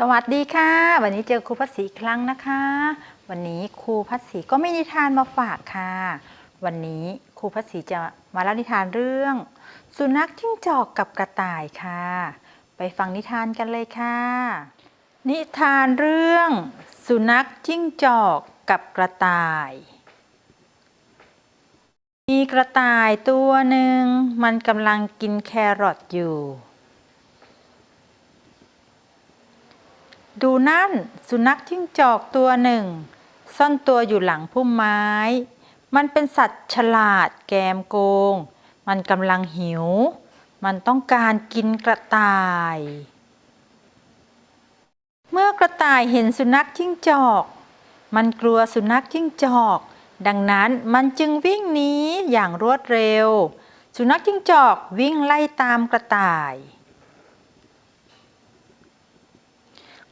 สวัสดีค่ะ วันนี้เจอครูพัศรีครั้งนะคะ วันนี้ครูพัศรีก็มีนิทานมาฝากค่ะ วันนี้ครูพัศรีจะมาเล่านิทานเรื่อง สุนัขจิ้งจอกกับกระต่ายค่ะ ไปฟังนิทานกันเลยค่ะ นิทานเรื่อง สุนัขจิ้งจอกกับกระต่าย มีกระต่ายตัวหนึ่งมันกำลังกินแครอทอยู่ ดูนั่น สุนัขจิ้งจอกตัวหนึ่ง ซ่อนตัวอยู่หลังพุ่มไม้ มันเป็นสัตว์ฉลาดแกมโกง มันกำลังหิว มันต้องการกินกระต่าย เมื่อกระต่ายเห็นสุนัขจิ้งจอก มันกลัวสุนัขจิ้งจอก ดังนั้นมันจึงวิ่งหนีอย่างรวดเร็ว สุนัขจิ้งจอกวิ่งไล่ตามกระต่าย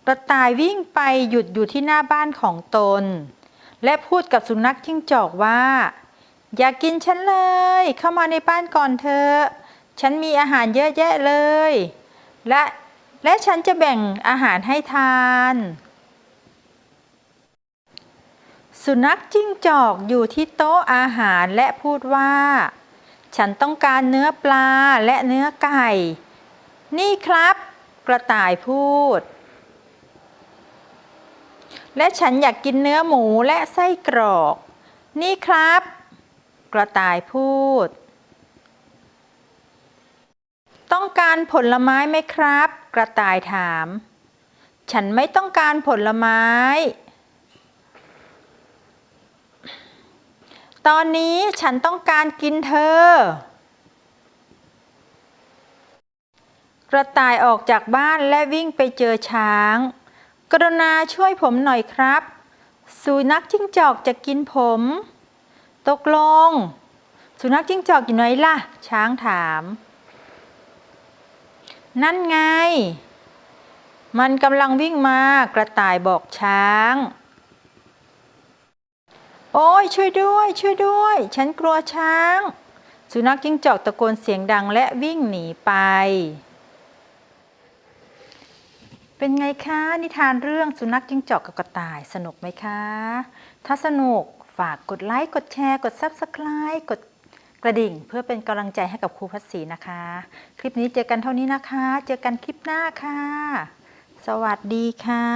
กระต่ายวิ่งไปหยุดอยู่ที่หน้าบ้านของตน และพูดกับสุนัขจิ้งจอกว่า อย่ากินฉันเลย เข้ามาในบ้านก่อนเถอะฉันมีอาหารเยอะแยะเลย และและฉันจะแบ่งอาหารให้ทาน สุนัขจิ้งจอกอยู่ที่โต๊ะอาหารและพูดว่า ฉันต้องการเนื้อปลาและเนื้อไก่ นี่ครับ กระต่ายพูด และฉันอยากกินเนื้อหมูและไส้กรอก นี่ครับ กระต่ายพูด ต้องการผลไม้ไหมครับ กระต่ายถาม ฉันไม่ต้องการผลไม้ ตอนนี้ฉันต้องการกินเธอ กระต่ายออกจากบ้านและวิ่งไปเจอช้าง กรุณาช่วยผมหน่อยครับ สุนัขจิ้งจอกจะกินผม ตกลง สุนัขจิ้งจอกอยู่ไหนล่ะ ช้างถาม นั่นไง มันกำลังวิ่งมากระต่ายบอกช้าง โอ้ยช่วยด้วย ช่วยด้วย ฉันกลัวช้าง สุนัขจิ้งจอกตะโกนเสียงดังและวิ่งหนีไป เป็นไงคะ นิทานเรื่องสุนัขจิ้งจอกกับกระต่ายสนุกไหมคะ ถ้าสนุกฝากกดไลค์ กดแชร์ กด Subscribe กดกระดิ่ง เพื่อเป็นกำลังใจให้กับครูพัศรีนะคะ คลิปนี้เจอกันเท่านี้นะคะ เจอกันคลิปหน้าค่ะ สวัสดีค่ะ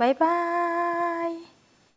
บ๊ายบาย